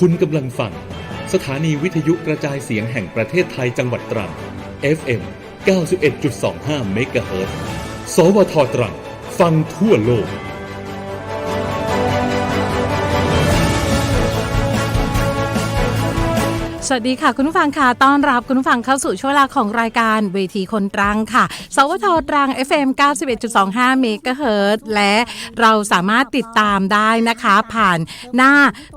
คุณกำลังฟัง สถานีวิทยุกระจายเสียงแห่งประเทศไทยจังหวัดตรัง FM 91.25เมกะเฮิรตซ์สวทตรัง ฟังทั่วโลก สวัสดีค่ะ คุณผู้ฟังค่ะต้อนรับคุณผู้ฟังเข้าสู่ช่วงเวลาของรายการเวทีคนตรังค่ะ สวทตรัง FM 91.25เมกะเฮิรตซ์และเราสามารถติดตามได้นะคะ ผ่านหน้า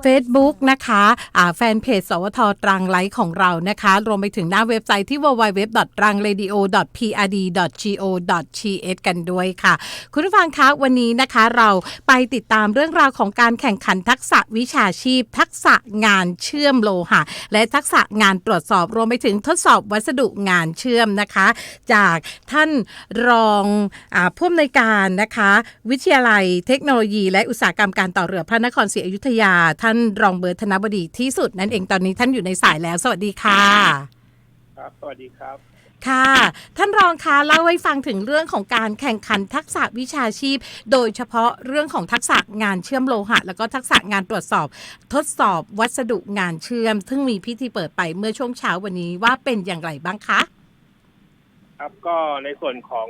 Facebook นะคะอ่าแฟนเพจสวทตรังไลฟ์ของเรานะคะ รวมไปถึงหน้าเว็บไซต์ที่ www.trangradio.prd.go.th กันด้วยค่ะ คุณผู้ฟังคะวันนี้นะคะเราไปติดตามเรื่องราวของการแข่งขันทักษะวิชาชีพ ทักษะงานเชื่อมโลหะและทักษะงานตรวจสอบรวมไปถึงทดสอบวัสดุงานเชื่อมนะคะ จากท่านรองอผู้อำนวยการนะคะ วิทยาลัยเทคโนโลยี และอุตสาหกรรมการต่อเรือพระนครศรีอยุธยา ท่านรองเบิร์ตธนบดีที่สุดนั่นเองตอนนี้ท่านอยู่ในสายแล้ว สวัสดีค่ะ ครับ สวัสดีครับ ค่ะ ท่านรองคะเล่าให้ฟังถึงเรื่องของการแข่งขันทักษะวิชาชีพ โดยเฉพาะเรื่องของทักษะงานเชื่อมโลหะ แล้วก็ทักษะงานตรวจสอบ ทดสอบวัสดุงานเชื่อม ซึ่งมีพิธีเปิดไปเมื่อช่วงเช้าวันนี้ว่าเป็นอย่างไรบ้างคะ ครับก็ในส่วนของ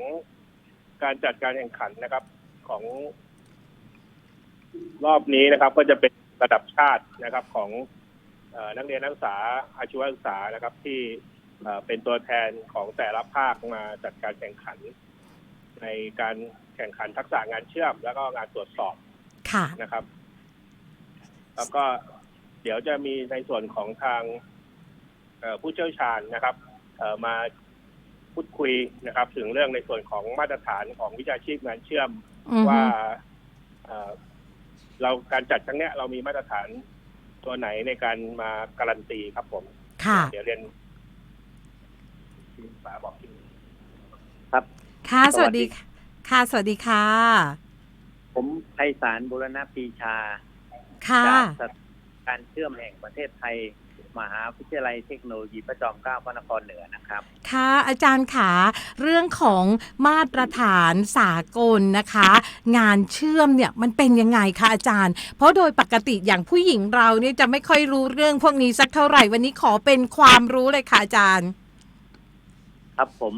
การจัดการแข่งขันนะครับของ รอบนี้นะครับ ก็จะเป็นระดับชาตินะครับของอนักเรียนนักศึกษาอาชีวศึกษานะครับ ที่ เอ่อเป็นตัวแทนของแต่ละภาคมาจัดการแข่งขัน ในการแข่งขันทักษะงานเชื่อม แล้วก็งานตรวจสอบค่ะนะครับ แล้วก็เดี๋ยวจะมีในส่วนของทางเอ่อผู้เชี่ยวชาญนะครับเอ่อมาพูดคุยนะครับ ถึงเรื่องในส่วนของมาตรฐานของวิชาชีพงานเชื่อมอือฮึว่าเอ่อเราการจัดครั้งเนี้ยเรามีมาตรฐานตัวไหนในการมาการันตีครับผม ค่ะ เดี๋ยวเรียน ฝาบอกทีค่ะ สวัสดีค่ะค่ะ สวัสดีค่ะ ผมไพศาลบุรณปรีชา ค่ะ จากสถาการเชื่อมแห่งประเทศไทย มหาวิทยาลัยเทคโนโลยีพระจอมเกล้าพระนครเหนือนะครับ ค่ะอาจารย์ขาเรื่องของมาตรฐานสากลนะคะ งานเชื่อมเนี่ยมันเป็นยังไงคะอาจารย์ เพราะโดยปกติอย่างผู้หญิงเราเนี่ยจะไม่ค่อยรู้เรื่องพวกนี้สักเท่าไหร่วันนี้ขอเป็นความรู้เลยค่ะอาจารย์ ครับผม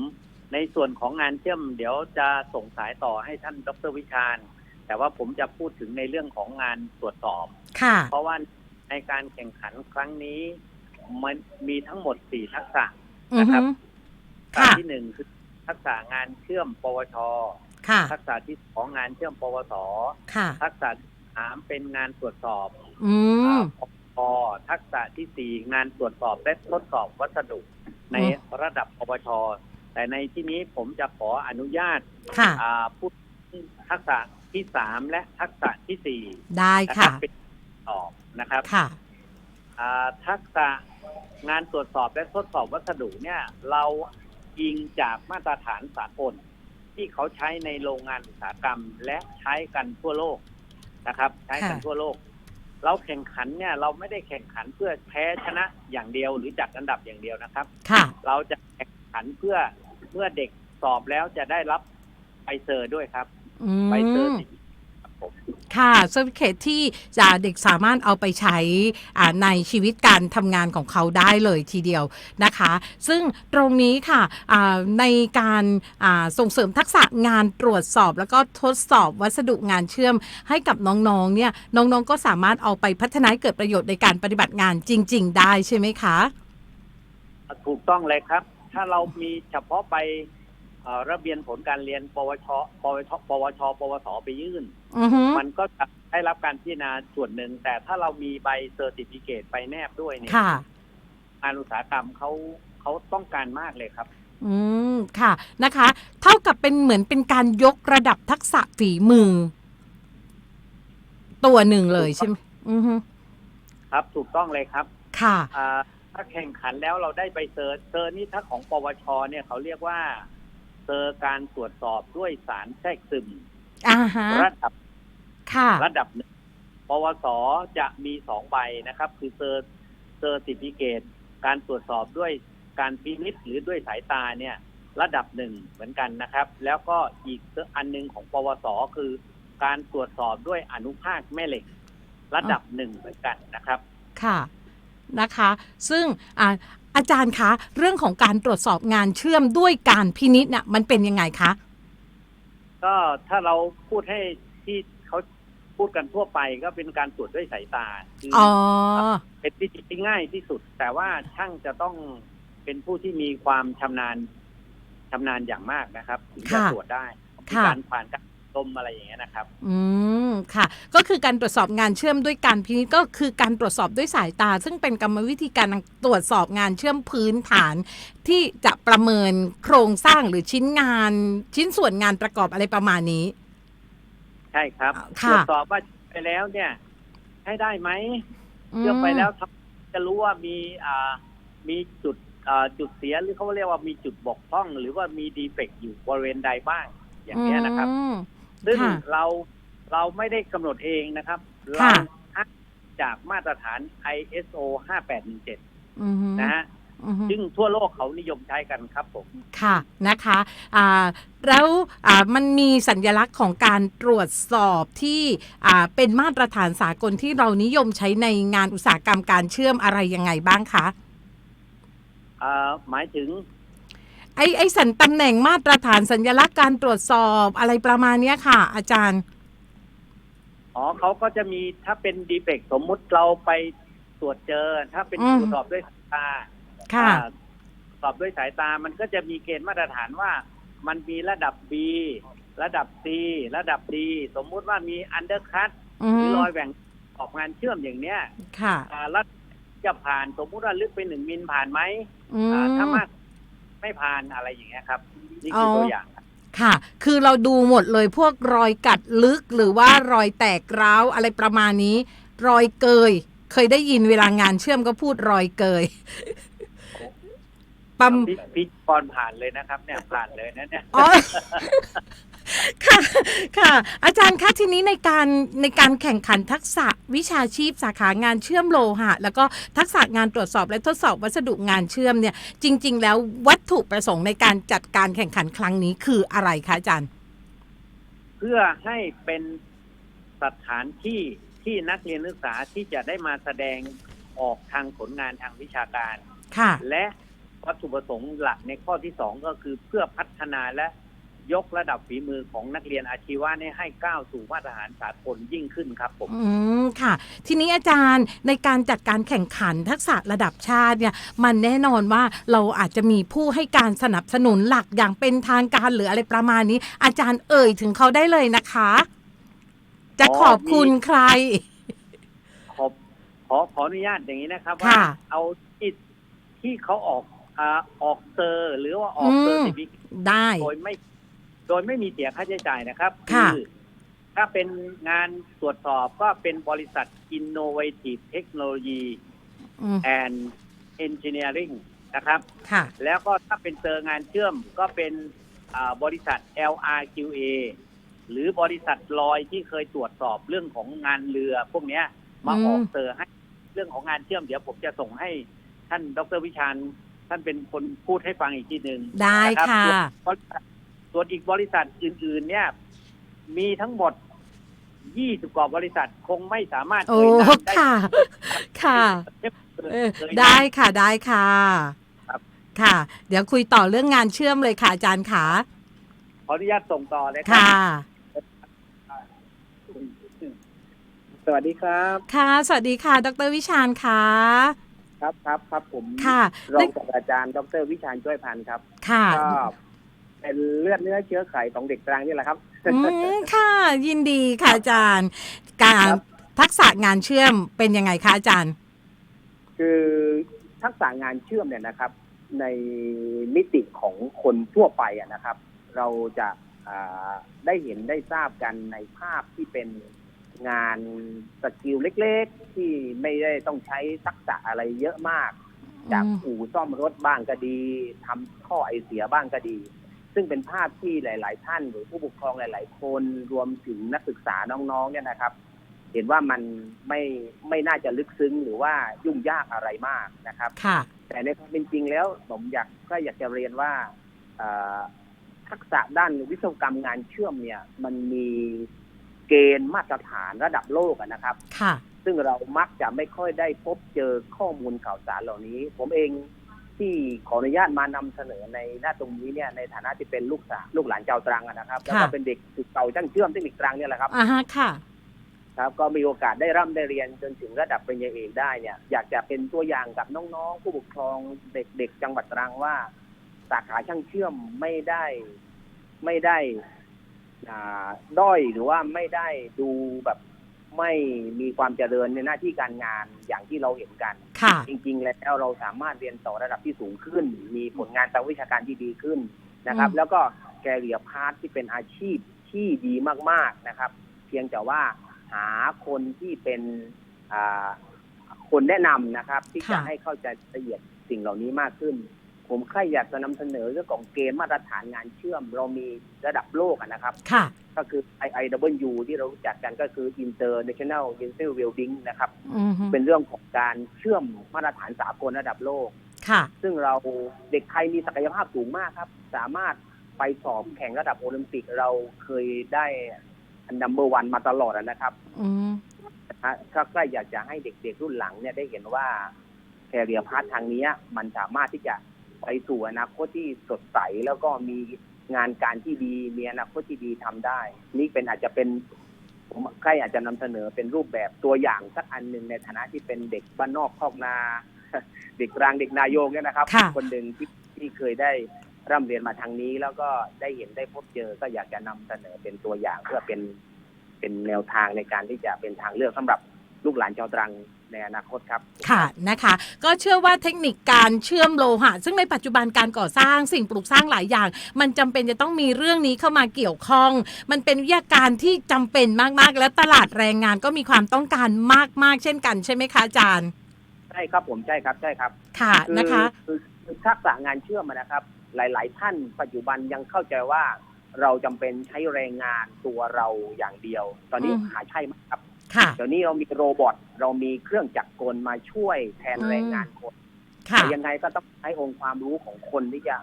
ในส่วนของงานเชื่อมเดี๋ยวจะส่งสายต่อให้ท่านดรวิชาญ แต่ว่าผมจะพูดถึงในเรื่องของงานตรวจสอบ ค่ะ เพราะว่าในการแข่งขันครั้งนี้ มันมีทั้งหมดสี่ทักษะอือฮึทักษะค่ะที่หนึ่งคือทักษะงานเชื่อมปวชค่ะทักษะที่สองงานเชื่อมปวสค่ะทักษะที่สามเป็นงานตรวจสอบอืมพอทักษะที่สี่งานตรวจสอบและทดสอบวัสดุ ในอืมระดับปวชแต่ในที่นี้ผมจะขออนุญาตค่ะอ่าพูดทักษะที่สามและทักษะที่สี่ได้นะคค่ะรับเป็นตอบนะครับค่ะอ่าทักษะงานตรวจสอบและทดสอบวัสดุเนี่ย เราอิงจากมาตรฐานสากลที่เขาใช้ในโรงงานอุตสาหกรรม และใช้กันทั่วโลกนะครับ ใช้กันค่ะทั่วโลก เราแข่งขันเนี่ยเราไม่ได้แข่งขันเพื่อแพ้ชนะอย่างเดียวหรือจัดอันดับอย่างเดียวนะครับ ค่ะ เราจะแข่งขันเพื่อเมื่อเด็กสอบแล้วจะได้รับใบเซอร์ด้วยครับ อืใบเซอร์มที่ครับผม ค่ะเซอร์ติเคที่เด็กสามารถเอาไปใช้ในชีวิตการทำงานของเขาได้เลยทีเดียวนะคะ ซึ่งตรงนี้ค่ะในการส่งเสริมทักษะงานตรวจสอบ แล้วก็ทดสอบวัสดุงานเชื่อมให้กับน้องๆเนี่ยน้องๆก็สามารถเอาไปพัฒนาให้เกิดประโยชน์ในการปฏิบัติงานจริง ๆ ได้ใช่ไหมคะ ถูกต้องเลยครับ ถ้าเรามีเฉพาะไป ระเบียนผลการเรียน ปวช ปวช ปวช ปวส ไปยื่น อือฮึมันก็จะได้รับการพิจารณาส่วนหนึ่ง แต่ถ้าเรามีใบเซอร์ติฟิเคตไปแนบด้วยเนี่ยค่ะ งานอุตสาหกรรมเขาเขาต้องการมากเลยครับ อืม ค่ะ นะคะ เท่ากับเป็นเหมือนเป็นการยกระดับทักษะฝีมือ ตัวหนึ่งเลยใช่ไหมอือฮึครับ ถูกต้องเลยครับค่ะ อ่าถ้าแข่งขันแล้วเราได้ใบเซอร์เซอร์นี่ถ้าของปวช เนี่ยเขาเรียกว่า เซอร์การตรวจสอบด้วยสารแทรกซึมอ่าฮะระดับค่ะระดับหนึ่งปวสจะมีสองใบนะครับ คือเซอร์เซอร์ติฟิเคตการตรวจสอบด้วยการพินิษหรือด้วยสายตาเนี่ย ระดับหนึ่งเหมือนกันนะครับ แล้วก็อีกอันหนึงของปวสคือ การตรวจสอบด้วยอนุภาคแม่เหล็ก ระดับหนึ่งเหมือนกันนะครับ ค่ะนะคะ ซึ่งอ่า อาจารย์คะ เรื่องของการตรวจสอบงานเชื่อมด้วยการพินิษเนี่ยมันเป็นยังไงคะ ก็ถ้าเราพูดให้ที่เขาพูดกันทั่วไปก็เป็นการตรวจด้วยสายตาคืออ๋อ เป็นวิธีที่ง่ายที่สุด แต่ว่าช่างจะต้องเป็นผู้ที่มีความชำนาญชำนาญอย่างมากนะครับถึงจะค่ะตรวจได้มีค่ะ การผ่านการ ลมอะไรอย่างเงี้ยนะครับ อืมค่ะ ก็คือการตรวจสอบงานเชื่อมด้วยการพินิจก็คือการตรวจสอบด้วยสายตา ซึ่งเป็นกรรมวิธีการตรวจสอบงานเชื่อมพื้นฐาน ที่จะประเมินโครงสร้างหรือชิ้นงานชิ้นส่วนงานประกอบอะไรประมาณนี้ ใช่ครับค่ะตรวจสอบว่าไปแล้วเนี่ย ให้ได้ไหมเชื่อมไปแล้วทำจะรู้ว่ามีอ่ามีจุดอ่าจุดเสียหรือเขาเรียกว่ามีจุดบกพร่อง หรือว่ามีดีเฟกต์อยู่บริเวณใดบ้าง อย่างเงี้ยนะครับอืม ซึ่งค่ะเราเราไม่ได้กำหนดเองนะครับเราค่ะ อ้างจากมาตรฐาน ISO 5817 อือฮึนะฮะอือฮึ ซึ่งทั่วโลกเขานิยมใช้กันครับผม ค่ะนะคะอ่าแล้วอ่ามันมีสัญลักษณ์ของการตรวจสอบที่อ่าเป็นมาตรฐานสากลที่เรานิยมใช้ในงานอุตสาหกรรมการเชื่อมอะไรยังไงบ้างคะ อ่าหมายถึง ไอไอสัญตำแหน่งมาตรฐานสัญลักษณ์การตรวจสอบอะไรประมาณเนี้ยค่ะ อาจารย์ อ๋อเขาก็จะมีถ้าเป็นดีเฟกต์สมมุติเราไปตรวจเจอ ถ้าเป็นอืม ตรวจสอบด้วยสายตาค่ะ อ่าสอบด้วยสายตามันก็จะมีเกณฑ์มาตรฐานว่า มันมีระดับ B ระดับ C ระดับ D สมมุติว่ามีอันเดอร์คัตอืหรือมรอยแหว่งออกงานเชื่อมอย่างเนี้ยค่ะ อ่าแล้วจะผ่านสมมุติว่าลึกไปหนึ่งมิลผ่านไหมอือ่าถ้ามมมาก ไม่ผ่านอะไรอย่างเงี้ยครับนี่คือออตัวอย่างครับค่ะ คือเราดูหมดเลยพวกรอยกัดลึกหรือว่ารอยแตกร้าวอะไรประมาณนี้ รอยเกย เคยได้ยินเวลางานเชื่อมก็พูดรอยเกยปั๊มพี่พี่กรผ่านเลยนะครับ เนี่ยผ่านเลยนะเนี่ยอ๋อ ค่ะค่ะ อาจารย์คะทีนี้ในการในการแข่งขันทักษะวิชาชีพสาขางานเชื่อมโลหะ แล้วก็ทักษะงานตรวจสอบและทดสอบวัสดุงานเชื่อมเนี่ย จริง ๆ แล้ววัตถุประสงค์ในการจัดการแข่งขันครั้งนี้คืออะไรคะอาจารย์ เพื่อให้เป็นสถานที่ที่นักเรียนนักศึกษาที่จะได้มาแสดงออกทางผลงานทางวิชาการ ค่ะ และวัตถุประสงค์หลักในข้อที่สองก็คือเพื่อพัฒนาและ ยกระดับฝีมือของนักเรียนอาชีวะเนี่ยให้ก้าวสู่มาตรฐานสากลยิ่งขึ้นครับผมอืมค่ะ ทีนี้อาจารย์ในการจัดการแข่งขันทักษะระดับชาติเนี่ย มันแน่นอนว่าเราอาจจะมีผู้ให้การสนับสนุนหลักอย่างเป็นทางการหรืออะไรประมาณนี้ อาจารย์เอ่ยถึงเขาได้เลยนะคะ จะอ๋อขอบคุณมีใคร ขอขอขออนุญาตอย่างนี้นะครับว่าค่ะเอาที่ที่เขาออกอ่าออกเซอร์หรือว่าออกอืมเซอร์ติฟิเคได้โดยไม่ โดยไม่มีเสียค่าใช้จ่ายนะครับค่ะ ถ้าเป็นงานตรวจสอบก็เป็นบริษัท Innovative Technology อืม and Engineering นะครับ ค่ะ แล้วก็ถ้าเป็นเซอร์งานเชื่อมก็เป็นอ่าบริษัท LRQA หรือบริษัทลอยที่เคยตรวจสอบเรื่องของงานเรือ พวกเนี้ยมาอืมออกเซอร์ให้เรื่องของงานเชื่อมเดี๋ยวผมจะส่งให้ท่านดรวิชาญท่านเป็นคนพูดให้ฟังอีกทีหนึ่งได้นรับค่ะส่วนบริษัท ส่วนอีกบริษัทอื่น ๆ เนี่ย มีทั้งหมด20กว่าบริษัทคงไม่สามารถโอ้เอ่ยนามได้ค่ะ ค่ะเออเอ่ยนามได้ค่ะได้ค่ะครับค่ะ เดี๋ยวคุยต่อเรื่องงานเชื่อมเลยค่ะอาจารย์ขาขออนุญาตส่งต่อเลยครัค่ะ สวัสดีครับ ค่ะ สวัสดีค่ะ ดรวิชาญค่ะครับครับครับผมค่ะรองศาสตราจารย์ ดรวิชาญช่วยพันธ์ครับค่ะก็ เป็นเลือดเนื้อเชื้อไขของเด็กตรังนี่แหละครับ อืมค่ะยินดีค่ะอาจารย์ การครับ ทักษะงานเชื่อมเป็นยังไงคะอาจารย์ คือทักษะงานเชื่อมเนี่ยนะครับ ในมิติของคนทั่วไปอะนะครับ เราจะอ่าได้เห็นได้ทราบกันในภาพที่เป็นงานสกิลเล็กๆ ที่ไม่ได้ต้องใช้ทักษะอะไรเยอะมาก จากอืมอู่ซ่อมรถบ้างก็ดีทำท่อไอเสียบ้างก็ดี ซึ่งเป็นภาพที่หลาย ๆ ท่านหรือผู้ปกครองหลาย ๆ คนรวมถึงนักศึกษาน้อง ๆ เนี่ยนะครับ เห็นว่ามันไม่ไม่น่าจะลึกซึ้งหรือว่ายุ่งยากอะไรมากนะครับค่ะแต่ในความเป็นจริงแล้วผมอยากก็อยากจะเรียนว่าเอ่อทักษะด้านวิศวกรรมงานเชื่อมเนี่ย มันมีเกณฑ์มาตรฐานระดับโลกอะนะครับ ค่ะซึ่งซึ่งเรามักจะไม่ค่อยได้พบเจอข้อมูลข่าวสารเหล่านี้ ผมเอง ที่ขออนุญาตมานำเสนอในหน้าตรงนี้เนี่ยในฐานะที่เป็นลูกสาวลูกหลานชาวตรังอะนะครับแล้วก็ค่ะเป็นเด็กสุดเก่าช่างเชื่อมเทคนิคตรังเนี่ยแหละครับอ่าฮะค่ะครับก็มีโอกาสได้ร่ำได้เรียนจนถึงระดับปริญญาเอกได้เนี่ยอยากจะเป็นตัวอย่างกับน้องๆ ผู้ปกครองเด็กๆ จังหวัดตรังว่า สาขาช่างเชื่อมไม่ได้ไม่ได้อ่าด้อยหรือว่าไม่ได้ดูแบบ ไม่มีความเจริญในหน้าที่การงานอย่างที่เราเห็นกัน ค่ะ จริง ๆ แล้วเราสามารถเรียนต่อระดับที่สูงขึ้น มีผลงานทางวิชาการที่ดีขึ้นนะครับ อืม แล้วก็แกเรียพาร์ทที่เป็นอาชีพที่ดีมากๆนะครับ เพียงแต่ว่าหาคนที่เป็นอ่าคนแนะนำนะครับ ที่จะให้เข้าใจละเอียดสิ่งเหล่านี้มากขึ้น ผมแค่อยากจะนำเสนอเรื่องของเกณฑ์มาตรฐานงานเชื่อม เรามีระดับโลกอะนะครับ ค่ะ ก็คือ IIW ที่เรารู้จักกันก็คือ International Universal Welding นะครับอืมฮึเป็นเรื่องของการเชื่อมมาตรฐานสากลระดับโลก ค่ะ ซึ่งเราเด็กไทยมีศักยภาพสูงมากครับ สามารถไปสอบแข่งระดับโอลิมปิกเราเคยได้อันดับเบอร์วันมาตลอดอะนะครับอืมนะฮะก็ก็อยากจะให้เด็กๆรุ่นหลังเนี่ยได้เห็นว่าแคเรียพาร์ททางเนี้ยมันสามารถที่จะ ไปสู่อนาคตที่สดใสแล้วก็มีงานการที่ดีมีอนาคตที่ดีทำได้ นี่เป็นอาจจะเป็นผมใกล้อาจจะนำเสนอเป็นรูปแบบตัวอย่างสักอันหนึ่งในฐานะที่เป็นเด็กบ้านนอกคอกนา เด็กกลางเด็กนายงเนี่ยนะครับค่ะคนหนึ่งที่ที่เคยได้ร่ำเรียนมาทางนี้ แล้วก็ได้เห็นได้พบเจอก็อยากจะนำเสนอเป็นตัวอย่างเพื่อเป็นเป็นแนวทางในการที่จะเป็นทางเลือกสำหรับ ลูกหลานชาวตรังในอนาคตครับ ค่ะนะคะ ก็เชื่อว่าเทคนิคการเชื่อมโลหะ ซึ่งในปัจจุบันการก่อสร้างสิ่งปลูกสร้างหลายอย่าง มันจำเป็นจะต้องมีเรื่องนี้เข้ามาเกี่ยวข้อง มันเป็นวิทยาการที่จำเป็นมากๆ และตลาดแรงงานก็มีความต้องการมากๆ เช่นกันใช่ไหมคะอาจารย์ใช่ครับผมใช่ครับใช่ครับ ค่ะนะคะคือคือทักษะงานเชื่อมอะนะครับ หลาย ๆ ท่านปัจจุบันยังเข้าใจว่าเราจำเป็นใช้แรงงานตัวเราอย่างเดียว ตอนนี้อืมหาใช่ไหมครับค่ะ เดี๋ยวนี้เรามีโรบอทเรามีเครื่องจักรกลมาช่วยแทนอืมแรงงานคนค่ะแต่ยังไงก็ต้องใช้องค์ความรู้ของคนที่จะ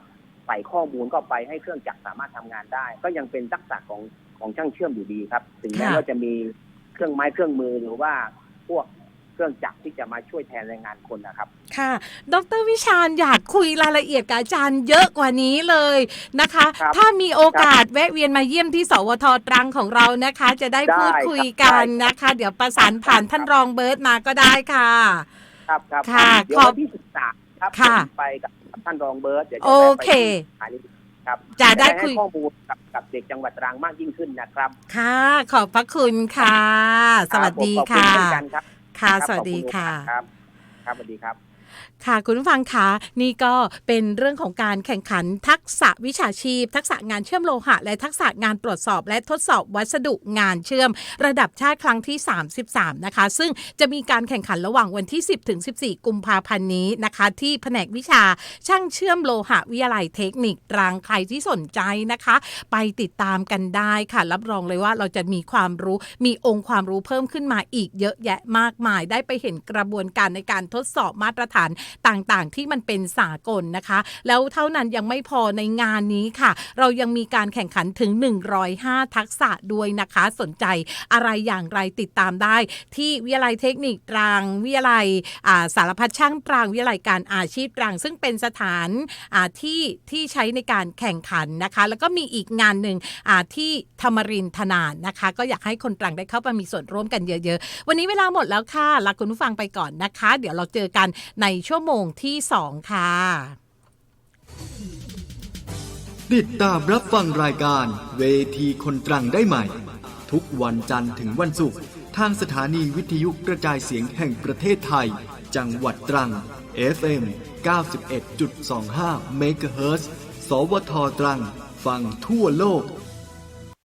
ใส่ข้อมูลเข้าไปให้เครื่องจักรสามารถทำงานได้ ก็ยังเป็นทักษะของของช่างเชื่อมอยู่ดีครับ ถึงแม้ค่ะว่าจะมีเครื่องไม้เครื่องมือหรือว่าพวก เครื่องจักรที่จะมาช่วยแทนแรงงานคนนะครับ ค่ะ ดรวิชาญอยากคุยรายละเอียดกับอาจารย์เยอะกว่านี้เลยนะคะครับถ้ามีโอกาสแวะเวียนมาเยี่ยมที่สวทตรังของเรานะคะ จะได้ได้พูดคุยกันครับนะคะ เดี๋ยวประสานผ่านท่านรองเบิร์ตมาก็ได้ค่ะ ครับครับค่ะเดี๋ยวขอบวันที่สิบสามครับค่ะผมไปกับท่านรองเบิร์ตเดี๋ยวจะโอแวะไปเคที่สถานีครับจะได้ให้คุยข้อมูลกับกับเด็กจังหวัดตรังมากยิ่งขึ้นนะครับ ค่ะ ขอบพระคุณค่ะ สวัสดีรับผมขอบค่ะณเช่นกัน ครับค่ะรับสวัสดีขอบณค่ะ ครับ ครับสวัสดีครับ ค่ะคุณผู้ฟังคะนี่ก็เป็นเรื่องของการแข่งขันทักษะวิชาชีพ ทักษะงานเชื่อมโลหะ และทักษะงานตรวจสอบ และทดสอบวัสดุงานเชื่อม ระดับชาติครั้งที่ 33 นะคะ ซึ่งจะมีการแข่งขันระหว่างวันที่ 10 ถึง 14 กุมภาพันธ์นี้นะคะ ที่แผนกวิชาช่างเชื่อมโลหะวิทยาลัยเทคนิคตรังใครที่สนใจนะคะ ไปติดตามกันได้ค่ะ รับรองเลยว่าเราจะมีความรู้มีองค์ความรู้เพิ่มขึ้นมาอีกเยอะแยะมากมาย ได้ไปเห็นกระบวนการในการทดสอบมาตรฐานต่างๆ ที่มันเป็นสากลนะคะ แล้วเท่านั้นยังไม่พอในงานนี้ค่ะ เรายังมีการแข่งขันถึง 105 ทักษะด้วยนะคะ สนใจอะไรอย่างไรติดตามได้ ที่วิทยาลัยเทคนิคตรังวิทยาลัยาสารพัดช่างตรังวิทยาลัยการอาชีพตรัง ซึ่งเป็นสถานาที่ที่ใช้ในการแข่งขันนะคะ แล้วก็มีอีกงานหนึ่งที่ธรรมรินทนานนะคะ ก็อยากให้คนตรังได้เข้ามามีส่วนร่วมกันเยอะ ๆ วันนี้เวลาหมดแล้วค่ะลาคุณผู้ฟังไปก่อนนะคะ เดี๋ยวเราเจอกันในช่วั่วโมงที่ 2 ค่ะ ติดตามรับฟังรายการ เวทีคนตรังได้ใหม่ ทุกวันจันทร์ถึงวันศุกร์ทางสถานีวิทยุกระจายเสียงแห่งประเทศไทย จังหวัดตรัง FM 91.25เมกะเฮิรตซ์สวทตรัง ฟังทั่วโลก